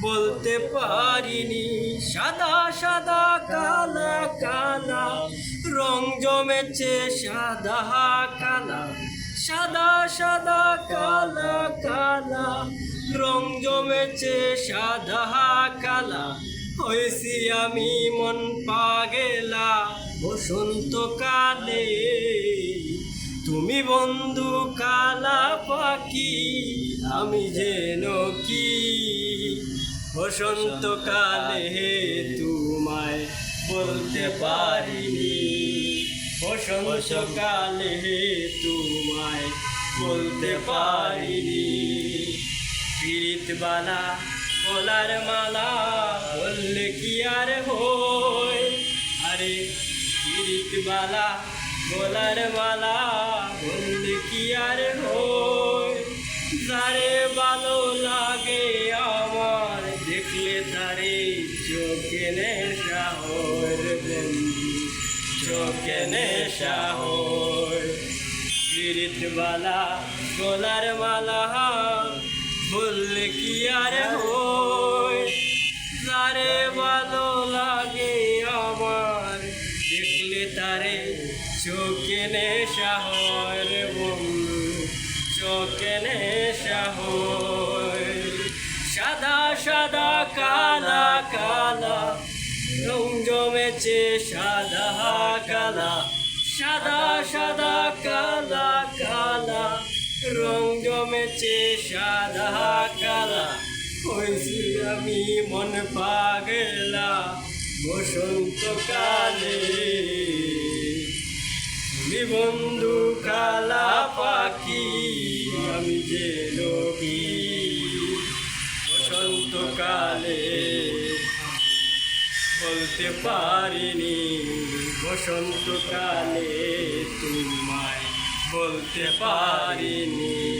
বলতে পারিনি, সাদা সাদা, কালা কালা। রং জমেছে সাদা, কালা। সাদা সাদা, কালা কালা। রং জমেছে সাদা, কালা। হয়েছি আমি মন পাগেলা বসন্তকালে তুমি বন্ধু, কালা পাখি, আমি যেন কি? বসন্তকালে তোমায় বলতে পারিনি। বসন্তকালে তোমায় বলতে পারিনি। পীড়িতবালা গলার মালা, বললে কি আর হয়? আরে পীড়িতবালা গলার মালা, বললে কি আর হয়? যারে ভালো দেখলে তারে চোখে নেশা রে বন্ধু চোখে নেশা হয় পীড়িতবালা গলার মালা বললে কি আর যারে ভালো লাগে আমার, দেখলে তারে চোখে নেশা হয় বন্ধু, চোখে নেশা হয় সাদা, কালা কালা। রং জমেছে সাদা, কালা। সাদা সাদা, কালা কালা। রং জমেছে সাদা, কালা। হয়েছি আমি মন পাগলা বসন্তকালে। বন্ধু, কালা পাখি, আমি যে লোকি বসন্তকালে বলতে পারিনি বসন্তকালে তোমায় বলতে পারিনি।